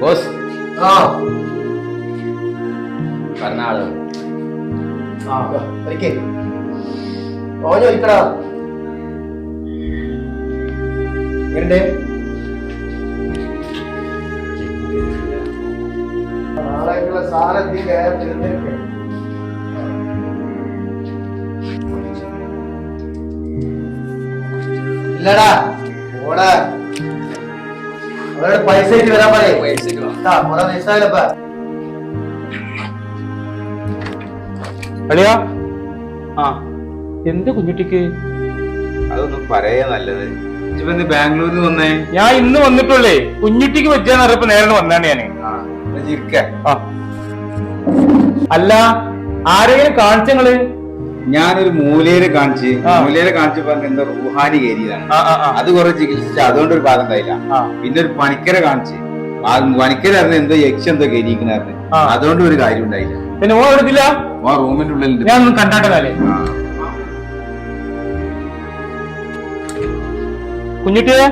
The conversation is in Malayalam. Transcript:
ബോസ് ആ. പറഞ്ഞ ആൾ ആ ഒരിക്കേ ഓഞ്ഞ ഒരിക്കടാ എങ്ങനെയുണ്ട്? നാളേക്കുള്ള സാധനത്തിൽ കയറി തിരുന്നിരിക്കെ ഇല്ലടാ. ഓടാ പൈസ വരാൻ പറയേ. അളിയാ? ആ. എന്ത് കുഞ്ഞുട്ടിക്ക്? അതൊന്നും പറയാ നല്ലത്. ബാംഗ്ലൂരിൽ നിന്ന് വന്നേ? ഞാൻ ഇന്ന് വന്നിട്ടുള്ളേ. കുഞ്ഞുട്ടിക്ക് വെച്ചാന്ന് അറിയപ്പോ നേരെ വന്നാണ് ഞാൻ. അല്ല ആരെങ്കിലും കാണിച്ചങ്ങൾ ഞാനൊരു മൂലയിൽ കാണിച്ച് മൂലയിൽ കാണിച്ച് പറഞ്ഞ എന്താ റുഹാനി ആ അത് കുറെ ചികിത്സിച്ച് അതുകൊണ്ട് ഒരു ഭാഗം ഉണ്ടായില്ല പിന്നെ ഒരു പണിക്കരെ കാണിച്ച്. ആ പണിക്കരെ അറിഞ്ഞ എന്തോ യക്ഷ എന്തോ കയറിയിരിക്കണായിരുന്നു. അതുകൊണ്ട് ഒരു കാര്യം ഉണ്ടായില്ല. പിന്നെ ഓ എടുത്തില്ല ആ റൂമിന്റെ ഉള്ളിൽ ഞാൻ കണ്ടാട്ടല്ലേ ആ. കുഞ്ഞുട്ടിയെ?